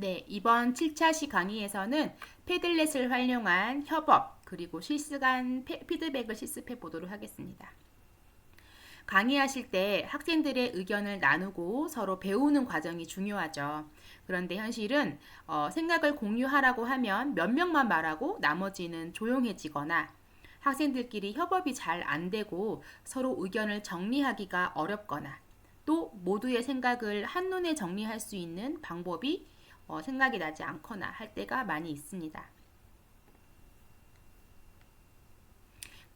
네, 이번 7차 시 강의에서는 패들렛을 활용한 협업 그리고 실시간 페- 피드백을 실습해 보도록 하겠습니다. 강의하실 때 학생들의 의견을 나누고 서로 배우는 과정이 중요하죠. 그런데 현실은 어, 생각을 공유하라고 하면 몇 명만 말하고 나머지는 조용해지거나 학생들끼리 협업이 잘 안 되고 서로 의견을 정리하기가 어렵거나 또 모두의 생각을 한눈에 정리할 수 있는 방법이 어, 생각이 나지 않거나 할 때가 많이 있습니다.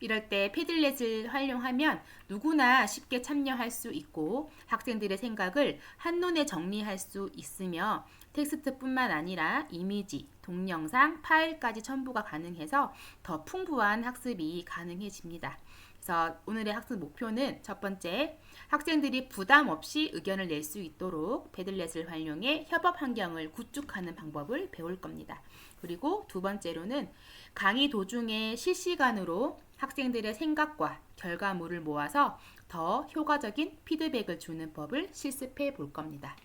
이럴 때 패들렛을 활용하면 누구나 쉽게 참여할 수 있고 학생들의 생각을 한눈에 정리할 수 있으며 텍스트뿐만 아니라 이미지, 동영상, 파일까지 첨부가 가능해서 더 풍부한 학습이 가능해집니다. 그래서 오늘의 학습 목표는 첫 번째, 학생들이 부담 없이 의견을 낼 수 있도록 패들렛을 활용해 협업 환경을 구축하는 방법을 배울 겁니다. 그리고 두 번째로는 강의 도중에 실시간으로 학생들의 생각과 결과물을 모아서 더 효과적인 피드백을 주는 법을 실습해 볼 겁니다.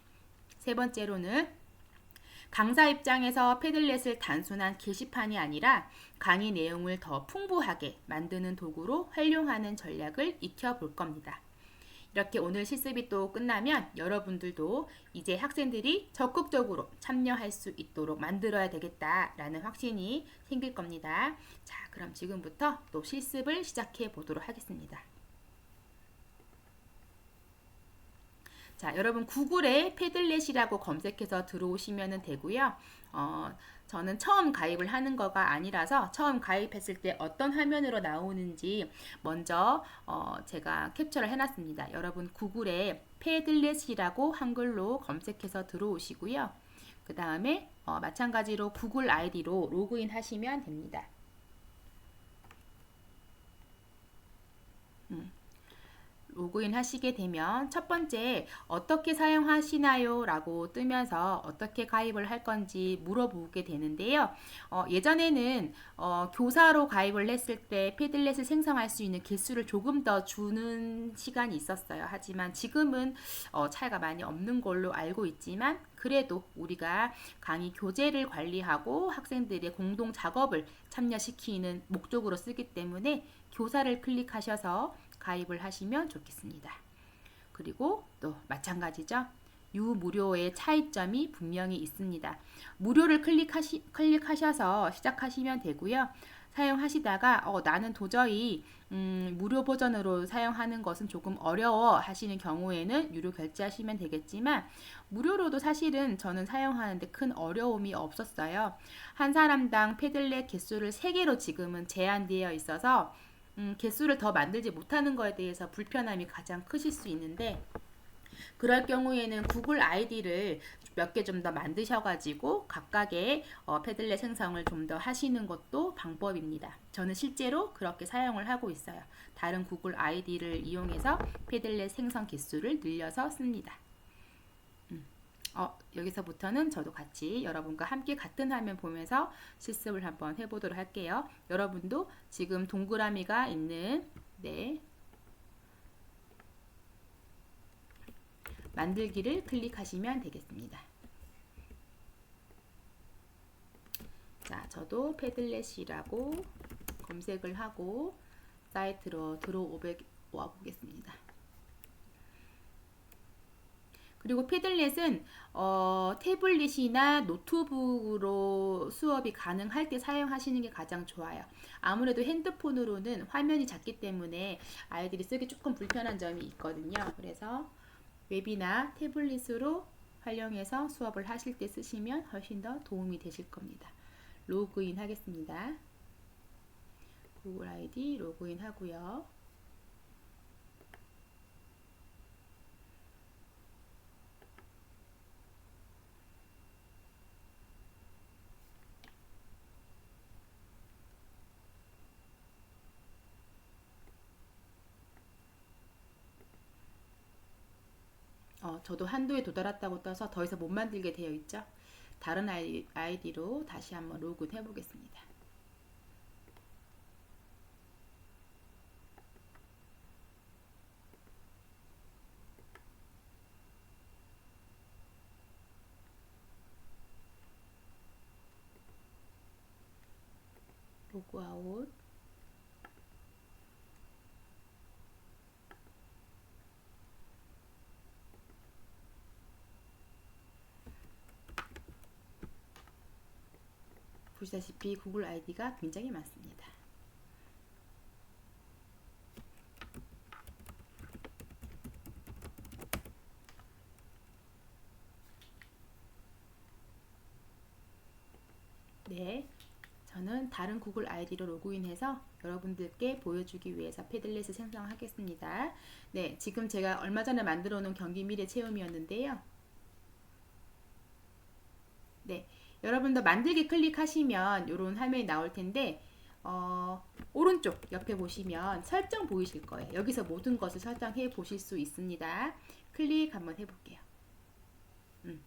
세 번째로는 강사 입장에서 패들렛을 단순한 게시판이 아니라 강의 내용을 더 풍부하게 만드는 도구로 활용하는 전략을 익혀 볼 겁니다. 이렇게 오늘 실습이 또 끝나면 여러분들도 이제 학생들이 적극적으로 참여할 수 있도록 만들어야 되겠다라는 확신이 생길 겁니다. 자, 그럼 지금부터 또 실습을 시작해 보도록 하겠습니다. 자, 여러분 구글에 패들렛이라고 검색해서 들어오시면 되고요. 어, 저는 처음 가입을 하는 거가 아니라서 처음 가입했을 때 어떤 화면으로 나오는지 먼저 어, 제가 캡처를 해놨습니다. 여러분 구글에 패들렛이라고 한글로 검색해서 들어오시고요. 그 다음에 어, 마찬가지로 구글 아이디로 로그인 하시면 됩니다. 로그인 하시게 되면 첫 번째 어떻게 사용하시나요? 라고 뜨면서 어떻게 가입을 할 건지 물어보게 되는데요. 어, 예전에는 어, 교사로 가입을 했을 때 패들렛을 생성할 수 있는 개수를 조금 더 주는 시간이 있었어요. 하지만 지금은 어, 차이가 많이 없는 걸로 알고 있지만 그래도 우리가 강의 교재를 관리하고 학생들의 공동 작업을 참여시키는 목적으로 쓰기 때문에 교사를 클릭하셔서 가입을 하시면 좋겠습니다. 그리고 또 마찬가지죠. 유무료의 차이점이 분명히 있습니다. 무료를 클릭하시, 클릭하셔서 시작하시면 되고요. 사용하시다가 어, 나는 도저히 음, 무료 버전으로 사용하는 것은 조금 어려워 하시는 경우에는 유료 결제하시면 되겠지만 무료로도 사실은 저는 사용하는데 큰 어려움이 없었어요. 한 사람당 패들렛 개수를 3개로 지금은 제한되어 있어서 음, 개수를 더 만들지 못하는 거에 대해서 불편함이 가장 크실 수 있는데 그럴 경우에는 구글 아이디를 몇 개 좀 더 만드셔가지고 각각의 어, 패들렛 생성을 좀 더 하시는 것도 방법입니다. 저는 실제로 그렇게 사용을 하고 있어요. 다른 구글 아이디를 이용해서 패들렛 생성 개수를 늘려서 씁니다. 음. 어, 여기서부터는 저도 같이 여러분과 함께 같은 화면 보면서 실습을 한번 해보도록 할게요. 여러분도 지금 동그라미가 있는 네 만들기를 클릭하시면 되겠습니다. 자, 저도 패들렛이라고 검색을 하고 사이트로 들어와 보겠습니다. 그리고 패들렛은 어, 태블릿이나 노트북으로 수업이 가능할 때 사용하시는 게 가장 좋아요. 아무래도 핸드폰으로는 화면이 작기 때문에 아이들이 쓰기 조금 불편한 점이 있거든요. 그래서 웹이나 태블릿으로 활용해서 수업을 하실 때 쓰시면 훨씬 더 도움이 되실 겁니다. 로그인 하겠습니다. 구글 아이디 로그인 하고요. 저도 한도에 도달했다고 떠서 더 이상 못 만들게 되어 있죠. 다른 아이, 아이디로 다시 한번 로그인 해보겠습니다. 로그아웃 보시다시피 구글 아이디가 굉장히 많습니다. 네, 저는 다른 구글 아이디로 로그인해서 여러분들께 보여주기 위해서 패들렛을 생성하겠습니다. 네, 지금 제가 얼마 전에 만들어 놓은 경기 미래 체험이었는데요. 네, 여러분도 만들기 클릭하시면 이런 화면이 나올 텐데 어, 오른쪽 옆에 보시면 설정 보이실 거예요. 여기서 모든 것을 설정해 보실 수 있습니다. 클릭 한번 해볼게요. 음.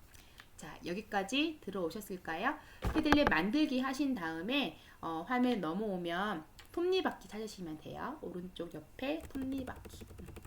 자, 여기까지 들어오셨을까요? 피들렛 만들기 하신 다음에 어, 화면 넘어오면 톱니바퀴 찾으시면 돼요. 오른쪽 옆에 톱니바퀴. 음.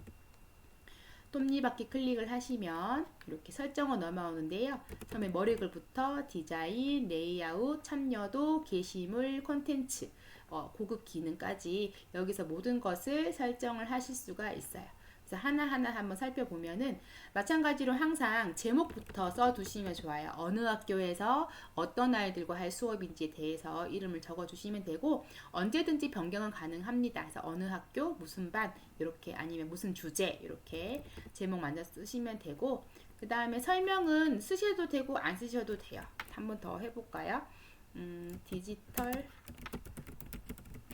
톱니바퀴 클릭을 하시면 이렇게 설정어 넘어오는데요. 처음에 머리글부터 디자인, 레이아웃, 참여도, 게시물, 콘텐츠, 어, 고급 기능까지 여기서 모든 것을 설정을 하실 수가 있어요. 그래서 하나하나 한번 살펴보면은 마찬가지로 항상 제목부터 써두시면 좋아요. 어느 학교에서 어떤 아이들과 할 수업인지에 대해서 이름을 적어주시면 되고 언제든지 변경은 가능합니다. 그래서 어느 학교, 무슨 반 이렇게 아니면 무슨 주제 이렇게 제목 만들어 쓰시면 되고 그 다음에 설명은 쓰셔도 되고 안 쓰셔도 돼요. 한번 더 해볼까요? 음, 디지털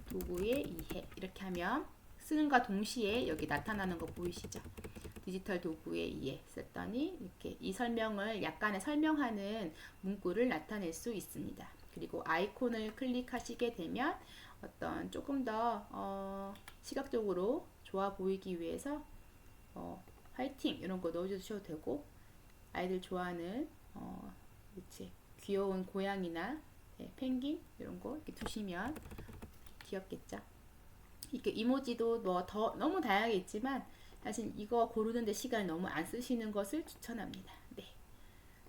도구의 이해 이렇게 하면 쓰는과 동시에 여기 나타나는 거 보이시죠? 디지털 도구의 이해 썼더니 이렇게 이 설명을 약간의 설명하는 문구를 나타낼 수 있습니다. 그리고 아이콘을 클릭하시게 되면 어떤 조금 더 어, 시각적으로 좋아 보이기 위해서 어, 화이팅 이런 거 넣어주셔도 되고 아이들 좋아하는 어, 그치, 귀여운 고양이나 네, 펭귄 이런 거 이렇게 두시면 귀엽겠죠. 이렇게 이모지도 뭐 더 너무 다양하게 있지만 사실 이거 고르는데 시간 너무 안 쓰시는 것을 추천합니다. 네.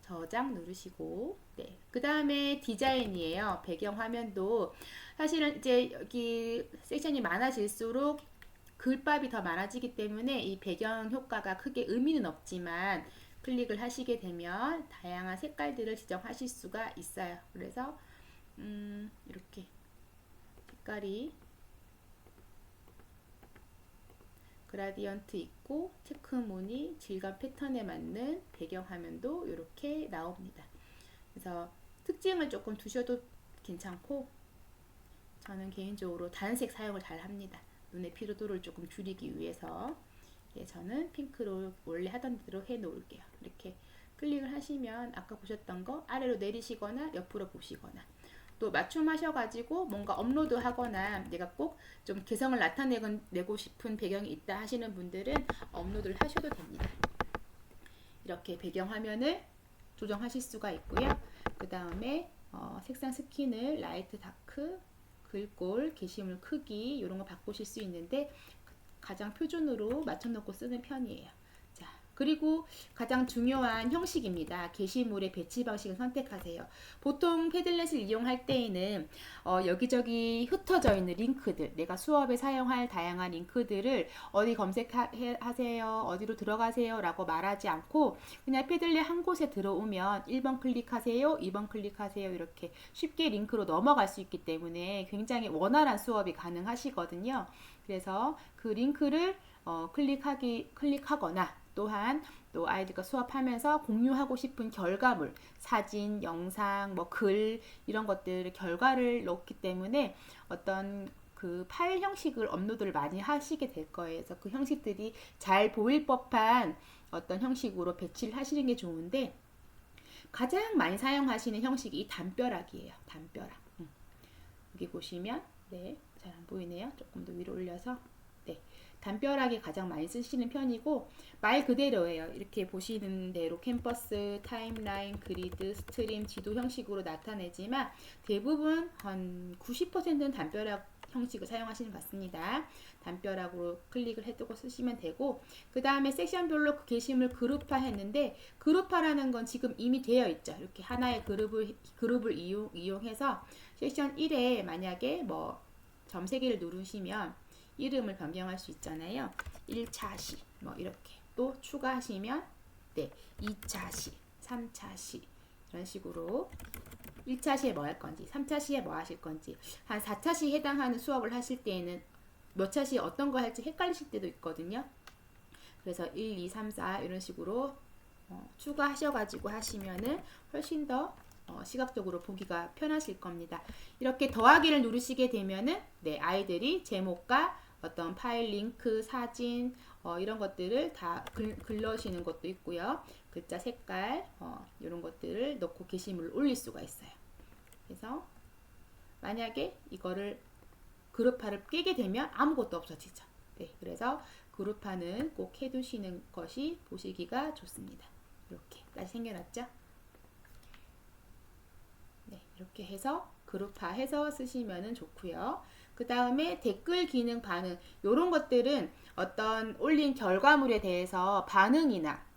저장 누르시고 네. 그 다음에 디자인이에요. 배경 화면도 사실은 이제 여기 섹션이 많아질수록 글밥이 더 많아지기 때문에 이 배경 효과가 크게 의미는 없지만 클릭을 하시게 되면 다양한 색깔들을 지정하실 수가 있어요. 그래서 음, 이렇게 색깔이 그라디언트 있고 체크무늬 질감 패턴에 맞는 배경 화면도 이렇게 나옵니다. 그래서 특징을 조금 두셔도 괜찮고 저는 개인적으로 단색 사용을 잘 합니다. 눈의 피로도를 조금 줄이기 위해서 예, 저는 핑크로 원래 하던 대로 해 놓을게요. 이렇게 클릭을 하시면 아까 보셨던 거 아래로 내리시거나 옆으로 보시거나 또 맞춤하셔가지고 뭔가 업로드 하거나 내가 꼭 좀 개성을 나타내고 싶은 배경이 있다 하시는 분들은 업로드를 하셔도 됩니다. 이렇게 배경 화면을 조정하실 수가 있고요. 그 다음에 어, 색상 스킨을 라이트, 다크, 글꼴, 게시물 크기 이런 거 바꾸실 수 있는데 가장 표준으로 맞춰 놓고 쓰는 편이에요. 그리고 가장 중요한 형식입니다. 게시물의 배치 방식을 선택하세요. 보통 패들렛을 이용할 때에는 어, 여기저기 흩어져 있는 링크들, 내가 수업에 사용할 다양한 링크들을 어디 검색하세요, 어디로 들어가세요 라고 말하지 않고 그냥 패들렛 한 곳에 들어오면 1번 클릭하세요, 2번 클릭하세요 이렇게 쉽게 링크로 넘어갈 수 있기 때문에 굉장히 원활한 수업이 가능하시거든요. 그래서 그 링크를 어, 클릭하기 클릭하거나 또한 또 아이들과 수업하면서 공유하고 싶은 결과물, 사진, 영상, 뭐 글 이런 것들 결과를 넣기 때문에 어떤 그 파일 형식을 업로드를 많이 하시게 될 거예요. 그래서 그 형식들이 잘 보일 법한 어떤 형식으로 배치를 하시는 게 좋은데 가장 많이 사용하시는 형식이 이 담벼락이에요. 담벼락. 음. 여기 보시면 네, 잘 안 보이네요. 조금 더 위로 올려서 네. 담벼락이 가장 많이 쓰시는 편이고 말 그대로예요. 이렇게 보시는 대로 캠퍼스, 타임라인, 그리드, 스트림, 지도 형식으로 나타내지만 대부분 한 90%는 담벼락 형식을 사용하시는 것 같습니다. 담벼락으로 클릭을 해두고 쓰시면 되고 그 다음에 섹션별로 그 게시물 그룹화 했는데 그룹화라는 건 지금 이미 되어 있죠. 이렇게 하나의 그룹을 그룹을 이용, 이용해서 섹션 1에 만약에 뭐 점 3개를 누르시면 이름을 변경할 수 있잖아요. 1차 시, 뭐 이렇게 또 추가하시면 네, 2차 시, 3차 시 이런 식으로 1차 시에 뭐 할 건지, 3차 시에 뭐 하실 건지, 한 4차 시에 해당하는 수업을 하실 때에는 몇 차 시에 어떤 거 할지 헷갈리실 때도 있거든요. 그래서 1, 2, 3, 4 이런 식으로 어, 추가하셔가지고 하시면은 훨씬 더 어, 시각적으로 보기가 편하실 겁니다. 이렇게 더하기를 누르시게 되면은 네, 아이들이 제목과 어떤 파일 링크, 사진 어, 이런 것들을 다 글, 글러시는 것도 있고요. 글자 색깔 어, 이런 것들을 넣고 게시물을 올릴 수가 있어요. 그래서 만약에 이거를 그룹화를 깨게 되면 아무것도 없어지죠. 네, 그래서 그룹화는 꼭 해두시는 것이 보시기가 좋습니다. 이렇게까지 생겨났죠? 네, 이렇게 해서 그룹화해서 쓰시면 좋고요. 그 다음에 댓글 기능 반응 이런 것들은 어떤 올린 결과물에 대해서 반응이나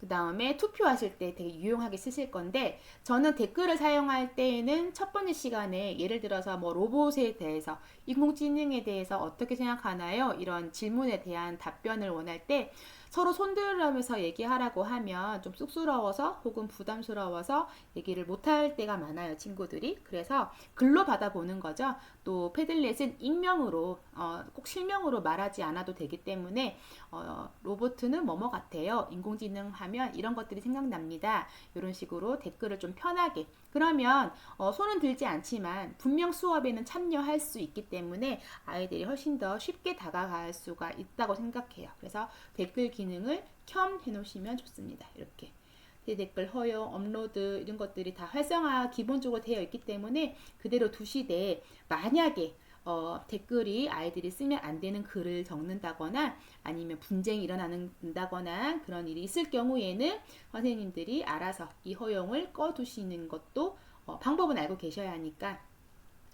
그 다음에 투표하실 때 되게 유용하게 쓰실 건데 저는 댓글을 사용할 때에는 첫 번째 시간에 예를 들어서 뭐 로봇에 대해서 인공지능에 대해서 어떻게 생각하나요? 이런 질문에 대한 답변을 원할 때 서로 손들으면서 얘기하라고 하면 좀 쑥스러워서 혹은 부담스러워서 얘기를 못할 때가 많아요 친구들이. 그래서 글로 받아보는 거죠. 또 패들렛은 익명으로 어, 꼭 실명으로 말하지 않아도 되기 때문에 어, 로봇은 뭐뭐 같아요? 인공지능 하면 이런 것들이 생각납니다. 이런 식으로 댓글을 좀 편하게 그러면 어, 손은 들지 않지만 분명 수업에는 참여할 수 있기 때문에 아이들이 훨씬 더 쉽게 다가갈 수가 있다고 생각해요. 그래서 댓글 기능을 켬 해놓으시면 좋습니다. 이렇게. 댓글 허용, 업로드 이런 것들이 다 활성화 기본적으로 되어 있기 때문에 그대로 두시되 만약에 어, 댓글이 아이들이 쓰면 안 되는 글을 적는다거나 아니면 분쟁이 일어나는다거나 그런 일이 있을 경우에는 선생님들이 알아서 이 허용을 꺼두시는 것도 어, 방법은 알고 계셔야 하니까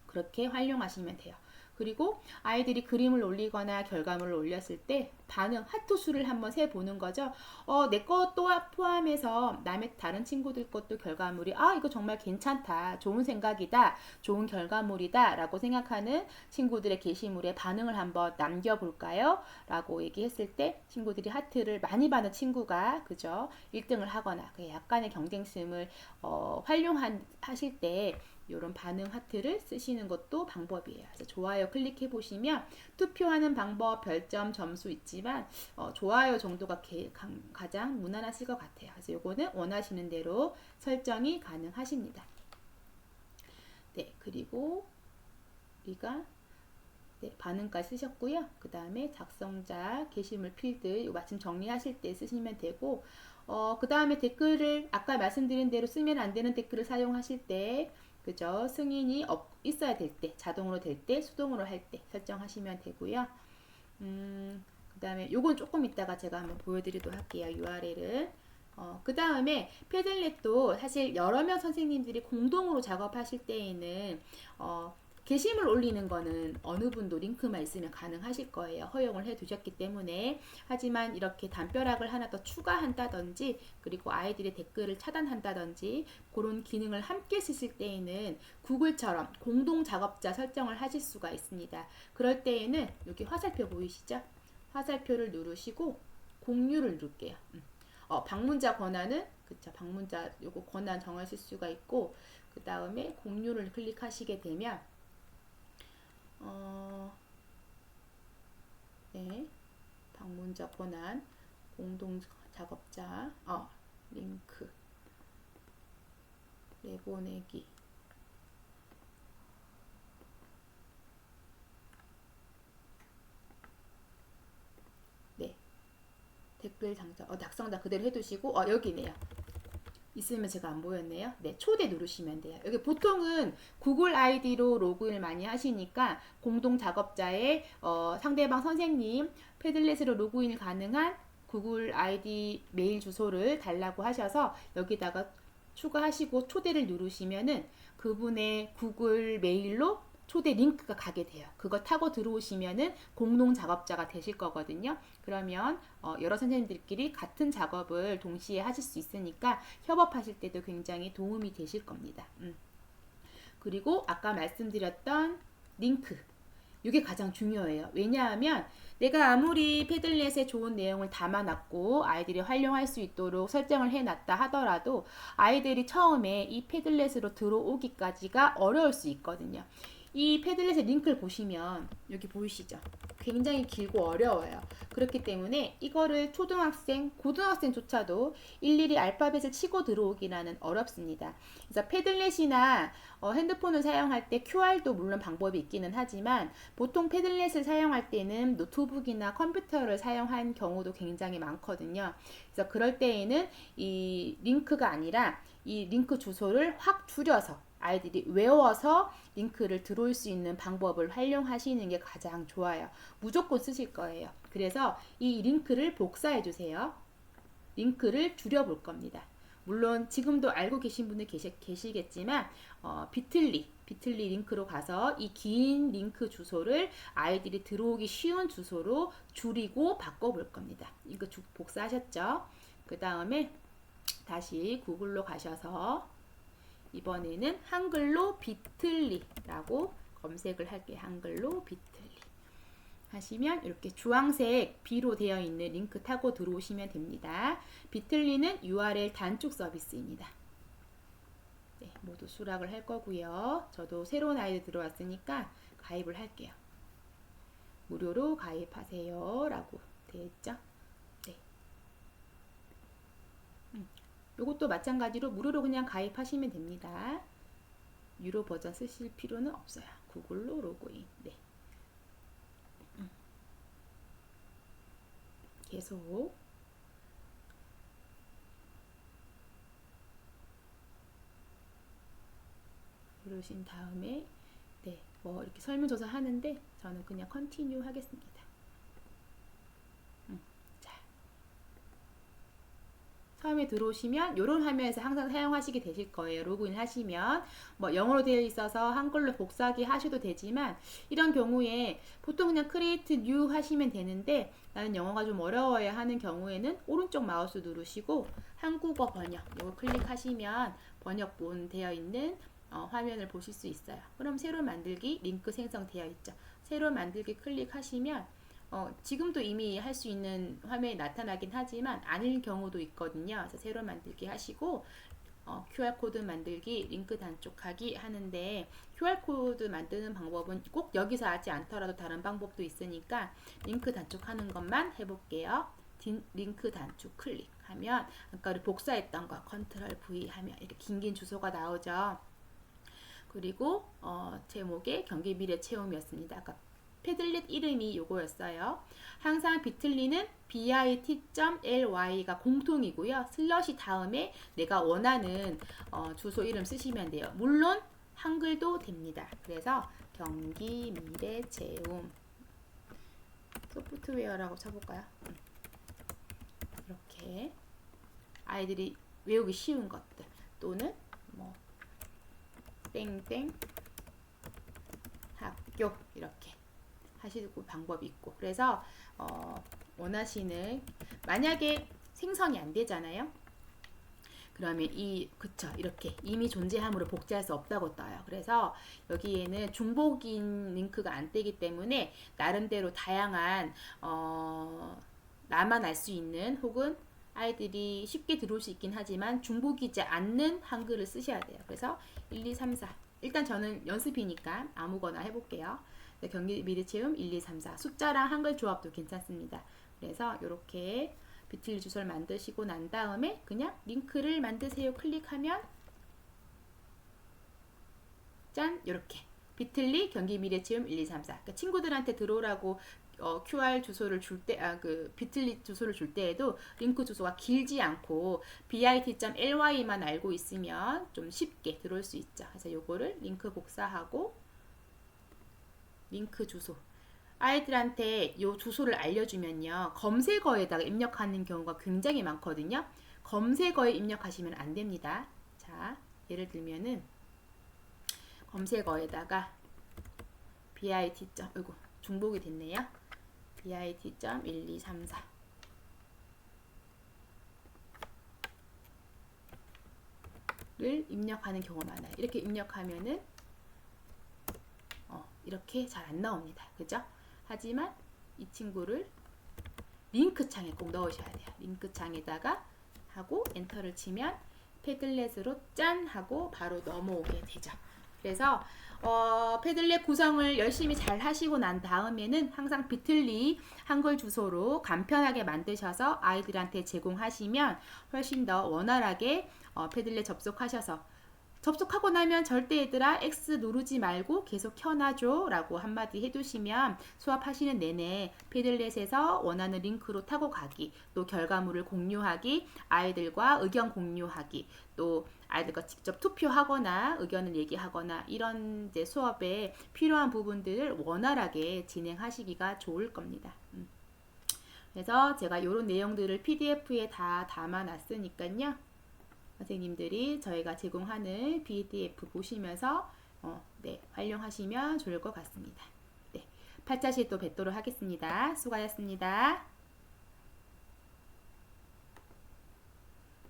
그렇게 활용하시면 돼요. 그리고 아이들이 그림을 올리거나 결과물을 올렸을 때 반응 하트 수를 한번 세 보는 거죠. 어, 내 것도 포함해서 남의 다른 친구들 것도 결과물이 아 이거 정말 괜찮다, 좋은 생각이다, 좋은 결과물이다 라고 생각하는 친구들의 게시물에 반응을 한번 남겨 볼까요? 라고 얘기했을 때 친구들이 하트를 많이 받는 친구가 그죠 1등을 하거나 그 약간의 경쟁심을 어, 활용하실 때 이런 반응 하트를 쓰시는 것도 방법이에요. 그래서 좋아요 클릭해 보시면 투표하는 방법, 별점, 점수 있지만 어, 좋아요 정도가 게, 가장 무난하실 것 같아요. 그래서 요거는 원하시는 대로 설정이 가능하십니다. 네, 그리고 우리가 네, 반응까지 쓰셨고요. 그 다음에 작성자, 게시물 필드 마침 정리하실 때 쓰시면 되고 어, 그 다음에 댓글을 아까 말씀드린 대로 쓰면 안 되는 댓글을 사용하실 때 그죠? 승인이 없, 있어야 될 때, 자동으로 될 때, 수동으로 할 때 설정하시면 되고요. 음, 그 다음에 요건 조금 이따가 제가 한번 보여드리도록 할게요. URL을. 어, 그 다음에 패들렛도 사실 여러 명 선생님들이 공동으로 작업하실 때에는 어, 게시물 올리는 거는 어느 분도 링크만 있으면 가능하실 거예요. 허용을 해 두셨기 때문에. 하지만 이렇게 담벼락을 하나 더 추가한다든지 그리고 아이들의 댓글을 차단한다든지 그런 기능을 함께 쓰실 때에는 구글처럼 공동 작업자 설정을 하실 수가 있습니다. 그럴 때에는 여기 화살표 보이시죠? 화살표를 누르시고 공유를 누를게요. 음. 어, 방문자 권한은 그쵸 방문자 요거 권한 정하실 수가 있고 그 다음에 공유를 클릭하시게 되면 어, 네, 방문자 권한, 공동 작업자, 어, 링크, 내보내기. 네, 댓글 장자, 어, 작성자 그대로 해두시고, 어, 여기 네요. 있으면 제가 안 보였네요. 네, 초대 누르시면 돼요. 여기 보통은 구글 아이디로 로그인을 많이 하시니까 공동 작업자의 어, 상대방 선생님 패들렛으로 로그인 가능한 구글 아이디 메일 주소를 달라고 하셔서 여기다가 추가하시고 초대를 누르시면은 그분의 구글 메일로 초대 링크가 가게 돼요. 그거 타고 들어오시면은 공동 작업자가 되실 거거든요. 그러면 어, 여러 선생님들끼리 같은 작업을 동시에 하실 수 있으니까 협업하실 때도 굉장히 도움이 되실 겁니다. 음. 그리고 아까 말씀드렸던 링크 이게 가장 중요해요. 왜냐하면 내가 아무리 패들렛에 좋은 내용을 담아놨고 아이들이 활용할 수 있도록 설정을 해놨다 하더라도 아이들이 처음에 이 패들렛으로 들어오기까지가 어려울 수 있거든요. 이 패들렛의 링크를 보시면 여기 보이시죠? 굉장히 길고 어려워요. 그렇기 때문에 이거를 초등학생, 고등학생조차도 일일이 알파벳을 치고 들어오기라는 어렵습니다. 그래서 패들렛이나 어, 핸드폰을 사용할 때 QR도 물론 방법이 있기는 하지만 보통 패들렛을 사용할 때는 노트북이나 컴퓨터를 사용한 경우도 굉장히 많거든요. 그래서 그럴 때에는 이 링크가 아니라 이 링크 주소를 확 줄여서 아이들이 외워서 링크를 들어올 수 있는 방법을 활용하시는 게 가장 좋아요. 무조건 쓰실 거예요. 그래서 이 링크를 복사해 주세요. 링크를 줄여볼 겁니다. 물론 지금도 알고 계신 분들 계시, 계시겠지만 어, 비틀리 비틀리 링크로 가서 이 긴 링크 주소를 아이들이 들어오기 쉬운 주소로 줄이고 바꿔볼 겁니다. 이거 주, 복사하셨죠? 그 다음에 다시 구글로 가셔서 이번에는 한글로 비틀리라고 검색을 할게요. 한글로 비틀리. 하시면 이렇게 주황색 B로 되어 있는 링크 타고 들어오시면 됩니다. 비틀리는 URL 단축 서비스입니다. 네, 모두 수락을 할 거고요. 저도 새로운 아이들 들어왔으니까 가입을 할게요. 무료로 가입하세요. 라고 되어 있죠. 네. 음, 이것도 마찬가지로 무료로 그냥 가입하시면 됩니다. 유료 버전 쓰실 필요는 없어요. 구글로 로그인. 네. 음. 계속 누르신 다음에 네, 뭐 이렇게 설문조사 하는데 저는 그냥 컨티뉴 하겠습니다. 음, 자, 처음에 들어오시면 이런 화면에서 항상 사용하시게 되실 거예요. 로그인 하시면 뭐 영어로 되어 있어서 한글로 복사하기 하셔도 되지만 이런 경우에 보통 그냥 크리에이트 뉴 하시면 되는데 나는 영어가 좀 어려워야 하는 경우에는 오른쪽 마우스 누르시고 한국어 번역 이거 클릭하시면 번역본 되어 있는 어, 화면을 보실 수 있어요. 그럼 새로 만들기 링크 생성되어 있죠. 새로 만들기 클릭하시면 어, 지금도 이미 할 수 있는 화면이 나타나긴 하지만 아닐 경우도 있거든요. 그래서 새로 만들기 하시고 어, QR코드 만들기, 링크 단축하기 하는데 QR코드 만드는 방법은 꼭 여기서 하지 않더라도 다른 방법도 있으니까 링크 단축하는 것만 해볼게요. 딘, 링크 단축 클릭하면 아까 복사했던 거 컨트롤 V 하면 이렇게 긴긴 주소가 나오죠. 그리고 어, 제목의 경기 미래 체험이었습니다. 아까 패들렛 이름이 요거였어요. 항상 비틀리는 bit.ly가 공통이고요. 슬러시 다음에 내가 원하는 어, 주소 이름 쓰시면 돼요. 물론 한글도 됩니다. 그래서 경기 미래 체험 소프트웨어라고 쳐볼까요? 이렇게 아이들이 외우기 쉬운 것들 또는 뭐 땡땡 학교 이렇게 하시고 방법이 있고 그래서 어, 원하시는 만약에 생성이 안 되잖아요. 그러면 이 그쵸 이렇게 이미 존재함으로 복제할 수 없다고 떠요. 그래서 여기에는 중복인 링크가 안 뜨기 때문에 나름대로 다양한 어, 나만 알 수 있는 혹은 아이들이 쉽게 들어올 수 있긴 하지만 중복이지 않는 한글을 쓰셔야 돼요. 그래서 1, 2, 3, 4. 일단 저는 연습이니까 아무거나 해볼게요. 네, 경기 미래 체험 1, 2, 3, 4. 숫자랑 한글 조합도 괜찮습니다. 그래서 이렇게 비틀리 주소를 만드시고 난 다음에 그냥 링크를 만드세요 클릭하면 짠 이렇게 비틀리 경기 미래 체험 1, 2, 3, 4. 그러니까 친구들한테 들어오라고 어, QR 주소를 줄 때, 아, 그, 비틀리 주소를 줄 때에도 링크 주소가 길지 않고 bit.ly만 알고 있으면 좀 쉽게 들어올 수 있죠. 그래서 요거를 링크 복사하고 링크 주소. 아이들한테 요 주소를 알려주면요. 검색어에다가 입력하는 경우가 굉장히 많거든요. 검색어에 입력하시면 안 됩니다. 자, 예를 들면은 검색어에다가 bit. 어이구, 중복이 됐네요. bit.1234 를 입력하는 경우가 많아요. 이렇게 입력하면은 어, 이렇게 잘 안 나옵니다. 그죠? 하지만 이 친구를 링크 창에 꼭 넣으셔야 돼요. 링크 창에다가 하고 엔터를 치면 패들렛으로 짠 하고 바로 넘어오게 되죠. 그래서 어, 패들렛 구성을 열심히 잘 하시고 난 다음에는 항상 비틀리 한글 주소로 간편하게 만드셔서 아이들한테 제공하시면 훨씬 더 원활하게 어, 패들렛 접속하셔서 접속하고 나면 절대 얘들아 X 누르지 말고 계속 켜놔줘 라고 한마디 해두시면 수업하시는 내내 패들렛에서 원하는 링크로 타고 가기 또 결과물을 공유하기 아이들과 의견 공유하기 또 아이들과 직접 투표하거나 의견을 얘기하거나 이런 이제 수업에 필요한 부분들을 원활하게 진행하시기가 좋을 겁니다. 음. 그래서 제가 이런 내용들을 PDF에 다 담아놨으니까요. 선생님들이 저희가 제공하는 PDF 보시면서 어, 네, 활용하시면 좋을 것 같습니다. 네, 8자시 또 뵙도록 하겠습니다. 수고하셨습니다.